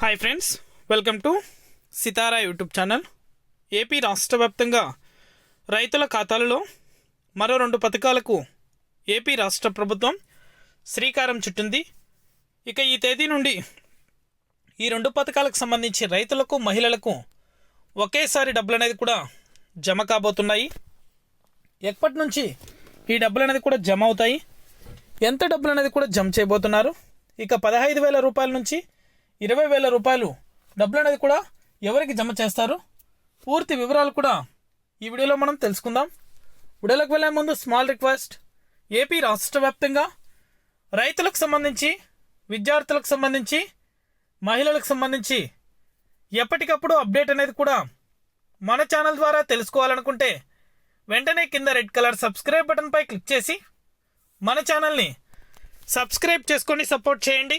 Hi friends welcome to Sitara YouTube channel AP రాష్ట్ర వ్యాప్తంగా రైతుల ఖాతాలలో మరో రెండు పథకాలకు ఏపీ రాష్ట్ర ప్రభుత్వం శ్రీకారం చుట్టింది. ఇక ఈ తేదీ నుండి ఈ రెండు పథకాలకు సంబంధించి రైతులకు మహిళలకు ఒకేసారి డబ్బులు అనేది కూడా జమ కాబోతున్నాయి. ఎప్పటి నుంచి ఈ డబ్బులు అనేది కూడా జమ అవుతాయి? ఎంత డబ్బులు అనేది కూడా జమ చేయబోతున్నారు? ఇక పదహైదు వేల రూపాయల నుంచి ఇరవై వేల రూపాయలు డబ్బులు అనేది కూడా ఎవరికి జమ చేస్తారు? పూర్తి వివరాలు కూడా ఈ వీడియోలో మనం తెలుసుకుందాం. వీడియోలోకి వెళ్ళే ముందు స్మాల్ రిక్వెస్ట్. ఏపీ రాష్ట్ర వ్యాప్తంగా రైతులకు సంబంధించి విద్యార్థులకు సంబంధించి మహిళలకు సంబంధించి ఎప్పటికప్పుడు అప్డేట్ అనేది కూడా మన ఛానల్ ద్వారా తెలుసుకోవాలనుకుంటే వెంటనే కింద రెడ్ కలర్ సబ్స్క్రైబ్ బటన్పై క్లిక్ చేసి మన ఛానల్ని సబ్స్క్రైబ్ చేసుకొని సపోర్ట్ చేయండి.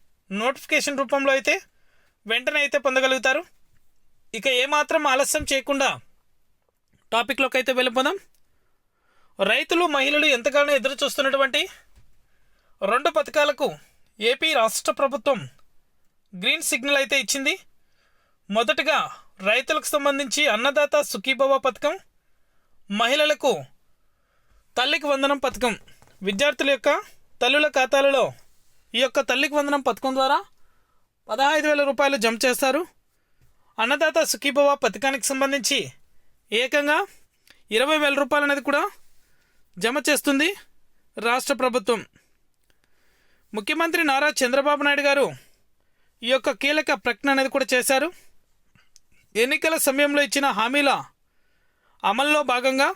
నోటిఫికేషన్ రూపంలో అయితే వెంటనే అయితే పొందగలుగుతారు. ఇక ఏమాత్రం ఆలస్యం చేయకుండా టాపిక్లోకి అయితే వెళ్ళిపోదాం. రైతులు మహిళలు ఎంతగానో ఎదురు చూస్తున్నటువంటి రెండు పథకాలకు ఏపీ రాష్ట్ర ప్రభుత్వం గ్రీన్ సిగ్నల్ అయితే ఇచ్చింది. మొదటగా రైతులకు సంబంధించి అన్నదాత సుఖీభవ పథకం మహిళలకు తల్లికి వందనం పథకం. విద్యార్థుల యొక్క తల్లుల ఖాతాలలో ఈ యొక్క తల్లికి వందనం పథకం ద్వారా పదహైదు వేల రూపాయలు జమ చేస్తారు. అన్నదాత సుఖీభవ పథకానికి సంబంధించి ఏకంగా ఇరవై వేల రూపాయలు అనేది కూడా జమ చేస్తుంది రాష్ట్ర ప్రభుత్వం. ముఖ్యమంత్రి నారా చంద్రబాబు నాయుడు గారు ఈ యొక్క కీలక ప్రకటన అనేది కూడా చేశారు. ఎన్నికల సమయంలో ఇచ్చిన హామీల అమల్లో భాగంగా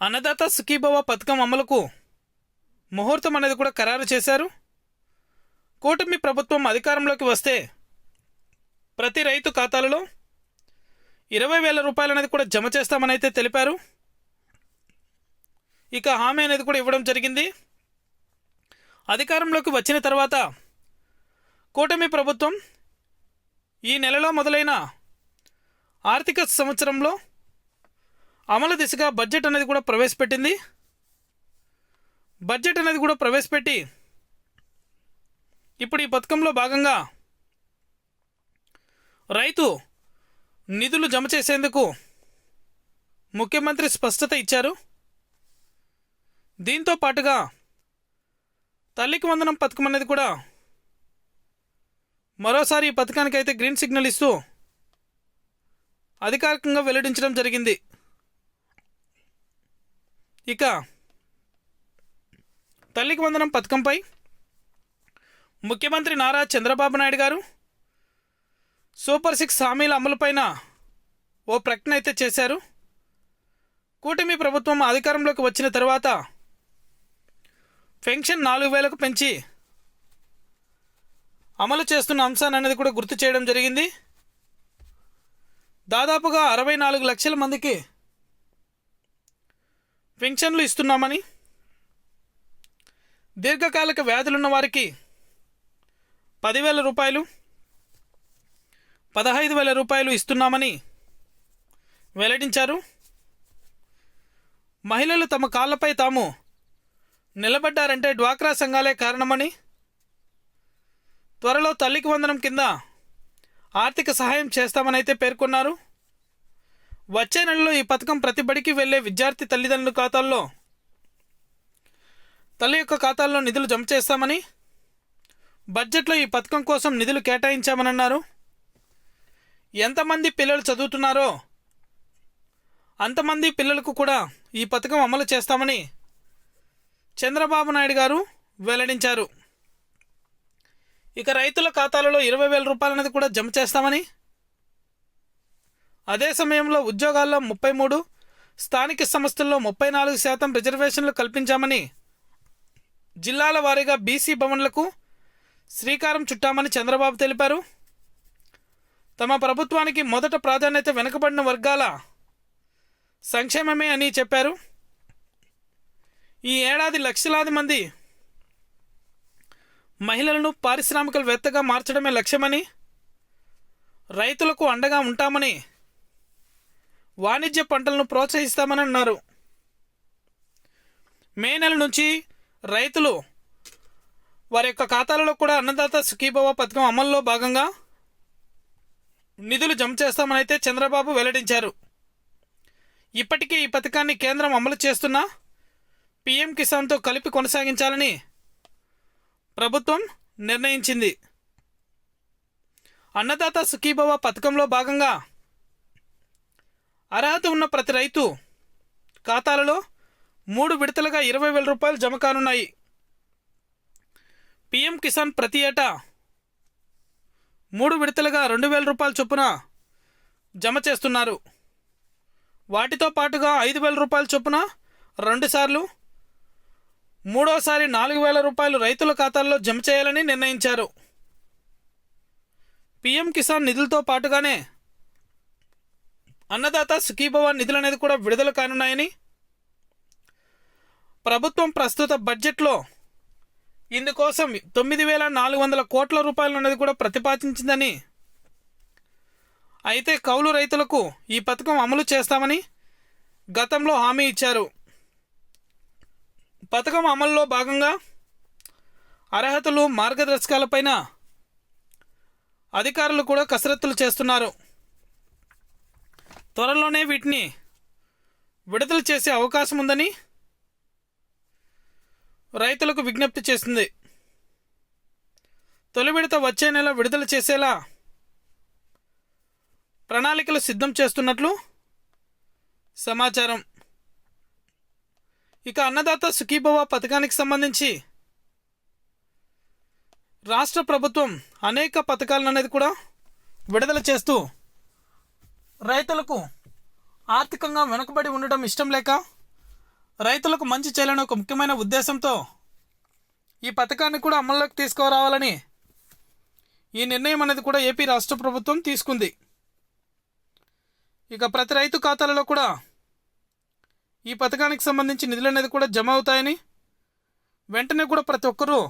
అన్నదాత సుఖీభవ పథకం అమలుకు ముహూర్తం అనేది కూడా ఖరారు చేశారు. కూటమి ప్రభుత్వం అధికారంలోకి వస్తే ప్రతి రైతు ఖాతాలలో ఇరవై వేల రూపాయలు అనేది కూడా జమ చేస్తామని అయితే తెలిపారు. ఇక హామీ అనేది కూడా ఇవ్వడం జరిగింది. అధికారంలోకి వచ్చిన తర్వాత కూటమి ప్రభుత్వం ఈ నెలలో మొదలైన ఆర్థిక సంవత్సరంలో అమలు దిశగా బడ్జెట్ అనేది కూడా ప్రవేశపెట్టింది. బడ్జెట్ అనేది కూడా ప్రవేశపెట్టి ఇప్పుడు ఈ పథకంలో భాగంగా రైతు నిధులు జమ చేసేందుకు ముఖ్యమంత్రి స్పష్టత ఇచ్చారు. దీంతో పాటుగా తల్లికి వందనం పథకం అనేది కూడా మరోసారి ఈ పథకానికి అయితే గ్రీన్ సిగ్నల్ ఇస్తూ అధికారికంగా వెల్లడించడం జరిగింది. ఇక తల్లికి వందనం పథకంపై ముఖ్యమంత్రి నారా చంద్రబాబు నాయుడు గారు సూపర్ సిక్స్ హామీల అమలుపైన ఓ ప్రకటన అయితే చేశారు. కూటమి ప్రభుత్వం అధికారంలోకి వచ్చిన తర్వాత పెన్షన్ నాలుగు వేలకు పెంచి అమలు చేస్తున్న అంశాన్ని అనేది కూడా గుర్తు చేయడం జరిగింది. దాదాపుగా అరవై నాలుగు లక్షల మందికి పెన్షన్లు ఇస్తున్నామని దీర్ఘకాలిక వ్యాధులున్న వారికి పదివేల రూపాయలు పదహైదు వేల రూపాయలు ఇస్తున్నామని వెల్లడించారు. మహిళలు తమ కాళ్ళపై తాము నిలబడ్డారంటే డ్వాక్రా సంఘాలే కారణమని త్వరలో తల్లికి వందనం కింద ఆర్థిక సహాయం చేస్తామని అయితే పేర్కొన్నారు. వచ్చే నెలలో ఈ పథకం ప్రతిబడికి వెళ్ళే విద్యార్థి తల్లిదండ్రుల ఖాతాల్లో తల్లి యొక్క ఖాతాల్లో నిధులు జమ చేస్తామని? బడ్జెట్లో ఈ పథకం కోసం నిధులు కేటాయించామని అన్నారు ఎంతమంది పిల్లలు చదువుతున్నారో? అంతమంది పిల్లలకు కూడా ఈ పథకం అమలు చేస్తామని చంద్రబాబు నాయుడు గారు వెల్లడించారు. ఇక రైతుల ఖాతాలలో ఇరవై వేల రూపాయలు అనేది కూడా జమ చేస్తామని? అదే సమయంలో ఉద్యోగాల్లో ముప్పై మూడు స్థానిక సంస్థల్లో ముప్పై నాలుగు శాతం రిజర్వేషన్లు కల్పించామని జిల్లాల వారీగా బీసీ భవన్లకు శ్రీకారం చుట్టామని చంద్రబాబు తెలిపారు. తమ ప్రభుత్వానికి మొదట ప్రాధాన్యత వెనుకబడిన వర్గాల సంక్షేమమే అని చెప్పారు. ఈ ఏడాది లక్షలాది మంది మహిళలను పారిశ్రామికవేత్తగా మార్చడమే లక్ష్యమని రైతులకు అండగా ఉంటామని వాణిజ్య పంటలను ప్రోత్సహిస్తామని అన్నారు. మే నెల నుంచి రైతులు వారి యొక్క ఖాతాలలో కూడా అన్నదాత సుఖీభవ పథకం అమల్లో భాగంగా నిధులు జమ చేస్తామని అయితే చంద్రబాబు వెల్లడించారు. ఇప్పటికే ఈ పథకాన్ని కేంద్రం అమలు చేస్తున్న పీఎం కిసాన్తో కలిపి కొనసాగించాలని ప్రభుత్వం నిర్ణయించింది. అన్నదాత సుఖీభవ పథకంలో భాగంగా అర్హత ఉన్న ప్రతి రైతు ఖాతాలలో మూడు విడతలుగా ఇరవై వేల రూపాయలు జమ కానున్నాయి. పీఎం కిసాన్ ప్రతి ఏటా మూడు విడతలుగా రెండు వేల రూపాయల చొప్పున జమ చేస్తున్నారు. వాటితో పాటుగా ఐదు వేల రూపాయల చొప్పున రెండుసార్లు మూడోసారి నాలుగు వేల రూపాయలు రైతుల ఖాతాల్లో జమ చేయాలని నిర్ణయించారు. పీఎం కిసాన్ నిధులతో పాటుగానే అన్నదాత సుఖీభవ నిధులు అనేది కూడా విడుదల కానున్నాయని ప్రభుత్వం ప్రస్తుత బడ్జెట్లో ఇందుకోసం తొమ్మిది వేల నాలుగు వందల కోట్ల రూపాయలు అనేది కూడా ప్రతిపాదించిందని. అయితే కౌలు రైతులకు ఈ పథకం అమలు చేస్తామని గతంలో హామీ ఇచ్చారు. పథకం అమల్లో భాగంగా అర్హతలు మార్గదర్శకాలపైన అధికారులు కూడా కసరత్తులు చేస్తున్నారు. త్వరలోనే వీటిని విడుదల చేసే అవకాశం ఉందని రైతులకు విజ్ఞప్తి చేసింది. తొలి విడత వచ్చే నెల విడుదల చేసేలా ప్రణాళికలు సిద్ధం చేస్తున్నట్లు సమాచారం. ఇక అన్నదాత సుఖీభవ పథకానికి సంబంధించి రాష్ట్ర ప్రభుత్వం అనేక పథకాలను అనేది కూడా విడుదల చేస్తూ రైతులకు ఆర్థికంగా వెనుకబడి ఉండడం ఇష్టం లేక రైతులకు మంచి చేయాలని ఒక ముఖ్యమైన ఉద్దేశంతో ఈ పథకాన్ని కూడా అమల్లోకి తీసుకురావాలని ఈ నిర్ణయం అనేది కూడా ఏపీ రాష్ట్ర ప్రభుత్వం తీసుకుంది. ఇక ప్రతి రైతు ఖాతాలలో కూడా ఈ పథకానికి సంబంధించి నిధులు అనేది కూడా జమ అవుతాయని వెంటనే కూడా ప్రతి ఒక్కరూ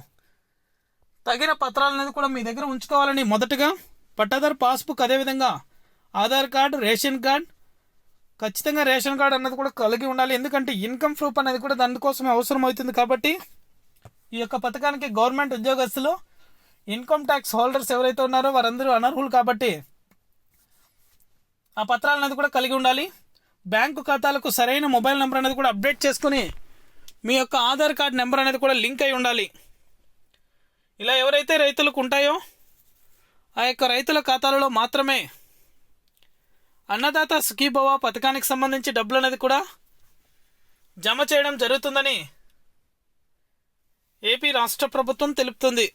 తగిన పత్రాలు అనేది కూడా మీ దగ్గర ఉంచుకోవాలని మొదటగా పట్టాదారు పాస్బుక్ అదేవిధంగా ఆధార్ కార్డు రేషన్ కార్డ్ ఖచ్చితంగా రేషన్ కార్డు అన్నది కూడా కలిగి ఉండాలి. ఎందుకంటే ఇన్కమ్ ప్రూఫ్ అనేది కూడా దానికోసమే అవసరం అవుతుంది కాబట్టి ఈ యొక్క పథకానికి గవర్నమెంట్ ఉద్యోగస్తులు ఇన్కమ్ ట్యాక్స్ హోల్డర్స్ ఎవరైతే ఉన్నారో వారందరూ అనర్హులు కాబట్టి ఆ పత్రాలు అనేది కూడా కలిగి ఉండాలి. బ్యాంకు ఖాతాలకు సరైన మొబైల్ నెంబర్ అనేది కూడా అప్డేట్ చేసుకుని మీ యొక్క ఆధార్ కార్డ్ నెంబర్ అనేది కూడా లింక్ అయి ఉండాలి. ఇలా ఎవరైతే రైతులకు ఉంటాయో ఆ యొక్క రైతుల ఖాతాలలో మాత్రమే అన్నదాత సుఖీభవ పథకానికి సంబంధించి డబ్బులు అనేది కూడా జమ చేయడం జరుగుతుందని ఏపీ రాష్ట్ర ప్రభుత్వం తెలుపుతుంది.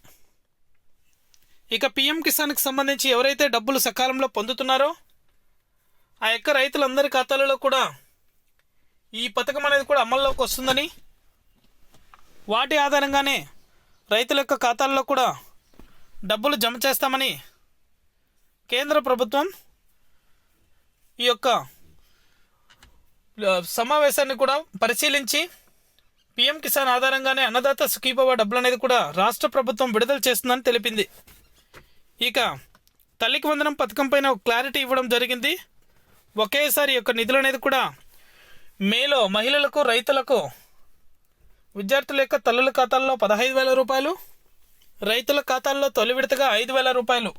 ఇక పిఎం కిసాన్కి సంబంధించి ఎవరైతే డబ్బులు సకాలంలో పొందుతున్నారో ఆ యొక్క రైతులందరి ఖాతాలలో కూడా ఈ పథకం అనేది కూడా అమల్లోకి వస్తుందని వాటి ఆధారంగానే రైతుల యొక్క ఖాతాల్లో కూడా డబ్బులు జమ చేస్తామని కేంద్ర ప్రభుత్వం ఈ యొక్క సమావేశాన్ని కూడా పరిశీలించి పిఎం కిసాన్ ఆధారంగానే అన్నదాత సుఖీభవ డబ్బులు అనేది కూడా రాష్ట్ర ప్రభుత్వం విడుదల చేస్తుందని తెలిపింది. ఇక తల్లికి వందనం పథకం పైన ఒక క్లారిటీ ఇవ్వడం జరిగింది. ఒకేసారి యొక్క నిధులు అనేది కూడా మేలో మహిళలకు రైతులకు విద్యార్థుల యొక్క తల్లుల ఖాతాల్లో పదహైదు వేల రూపాయలు రైతుల ఖాతాల్లో తొలి విడతగా ఐదు వేల రూపాయలు.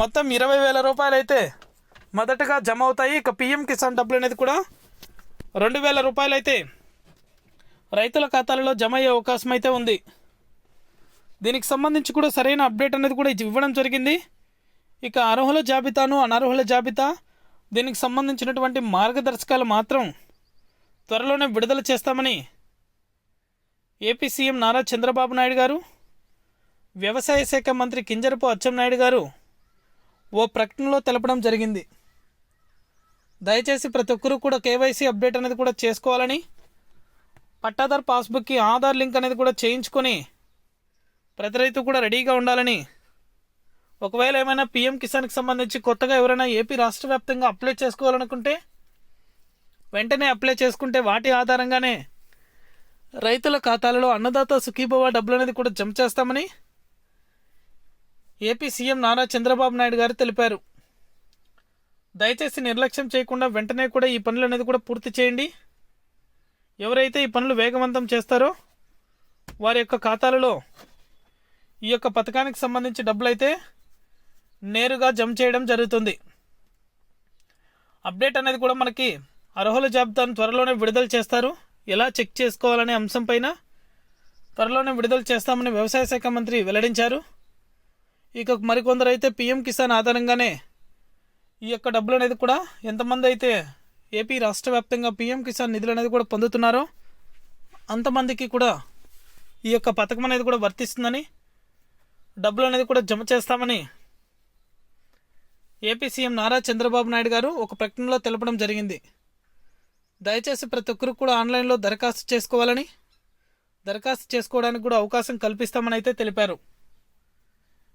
మొత్తం ఇరవై వేల రూపాయలు అయితే మొదటగా జమ అవుతాయి ఇక పిఎం కిసాన్ డబ్బులు అనేది కూడా రెండు వేల రూపాయలు అయితే రైతుల ఖాతాలలో జమ అయ్యే అవకాశం అయితే ఉంది. దీనికి సంబంధించి కూడా సరైన అప్డేట్ అనేది కూడా ఇది ఇవ్వడం జరిగింది. ఇక అర్హుల జాబితాను అనర్హుల జాబితా దీనికి సంబంధించినటువంటి మార్గదర్శకాలు మాత్రం త్వరలోనే విడుదల చేస్తామని ఏపీ సీఎం నారా చంద్రబాబు నాయుడు గారు వ్యవసాయ శాఖ మంత్రి కింజరపు అచ్చెన్నాయుడు గారు ఓ ప్రకటనలో తెలపడం జరిగింది. దయచేసి ప్రతి ఒక్కరూ కూడా కేవైసీ అప్డేట్ అనేది కూడా చేసుకోవాలని పట్టాదార్ పాస్బుక్కి ఆధార్ లింక్ అనేది కూడా చేయించుకొని ప్రతి రైతు కూడా రెడీగా ఉండాలని. ఒకవేళ ఏమైనా పీఎం కిసాన్కి సంబంధించి కొత్తగా ఎవరైనా ఏపీ రాష్ట్ర వ్యాప్తంగా అప్లై చేసుకోవాలనుకుంటే వెంటనే అప్లై చేసుకుంటే వాటి ఆధారంగానే రైతుల ఖాతాలలో అన్నదాత సుఖీభవ డబ్బులు అనేది కూడా జమ చేస్తామని ఏపీ సీఎం నారా చంద్రబాబు నాయుడు గారు తెలిపారు. దయచేసి నిర్లక్ష్యం చేయకుండా వెంటనే కూడా ఈ పనులు అనేది కూడా పూర్తి చేయండి. ఎవరైతే ఈ పనులు వేగవంతం చేస్తారో వారి యొక్క ఖాతాలలో ఈ యొక్క పథకానికి సంబంధించి డబ్బులు అయితే నేరుగా జమ చేయడం జరుగుతుంది. అప్డేట్ అనేది కూడా మనకి అర్హుల జాబితాను త్వరలోనే విడుదల చేస్తారు. ఎలా చెక్ చేసుకోవాలనే అంశంపైన త్వరలోనే విడుదల చేస్తామని వ్యవసాయ శాఖ మంత్రి వెల్లడించారు. ఇక మరికొందరు అయితే పీఎం కిసాన్ ఆధారంగానే ఈ యొక్క డబ్బులు అనేది కూడా ఎంతమంది అయితే ఏపీ రాష్ట్ర వ్యాప్తంగా పీఎం కిసాన్ నిధులు అనేది కూడా పొందుతున్నారో అంతమందికి కూడా ఈ యొక్క పథకం అనేది కూడా వర్తిస్తుందని డబ్బులు అనేది కూడా జమ చేస్తామని ఏపీ సీఎం నారా చంద్రబాబు నాయుడు గారు ఒక ప్రకటనలో తెలపడం జరిగింది. దయచేసి ప్రతి ఒక్కరు కూడా ఆన్లైన్లో దరఖాస్తు చేసుకోవాలని దరఖాస్తు చేసుకోవడానికి కూడా అవకాశం కల్పిస్తామని అయితే తెలిపారు.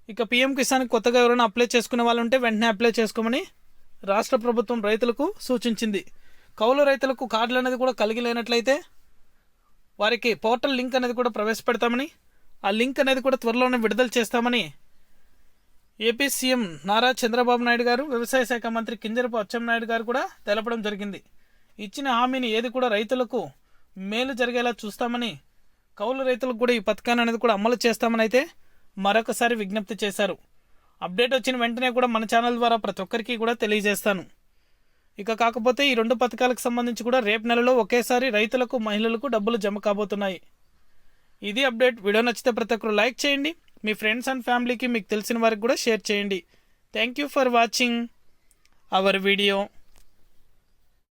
ఇక పీఎం కిసాన్ కొత్తగా ఎవరైనా అప్లై చేసుకునే వాళ్ళు ఉంటే వెంటనే అప్లై చేసుకోమని రాష్ట్ర ప్రభుత్వం రైతులకు సూచించింది. కౌలు రైతులకు కార్డులు అనేది కూడా కలిగి లేనట్లయితే వారికి పోర్టల్ లింక్ అనేది కూడా ప్రవేశపెడతామని ఆ లింక్ అనేది కూడా త్వరలోనే విడుదల చేస్తామని ఏపీ సీఎం నారా చంద్రబాబు నాయుడు గారు వ్యవసాయ శాఖ మంత్రి కింజరపు అచ్చెన్నాయుడు గారు కూడా తెలపడం జరిగింది. ఇచ్చిన హామీని ఏది కూడా రైతులకు మేలు జరిగేలా చూస్తామని కౌలు రైతులకు కూడా ఈ పథకాన్ని అనేది కూడా అమలు చేస్తామని అయితే మరొకసారి విజ్ఞప్తి చేశారు. అప్డేట్ వచ్చిన వెంటనే కూడా మన ఛానల్ ద్వారా ప్రతి ఒక్కరికి కూడా తెలియజేస్తాను. ఇక కాకపోతే ఈ రెండు పథకాలకు సంబంధించి కూడా రేపు నెలలో ఒకేసారి రైతులకు మహిళలకు డబ్బులు జమ కాబోతున్నాయి. ఇది అప్డేట్. వీడియో నచ్చితే ప్రతి ఒక్కరు లైక్ చేయండి. మీ ఫ్రెండ్స్ అండ్ ఫ్యామిలీకి మీకు తెలిసిన వారికి కూడా షేర్ చేయండి. Thank you for watching our video.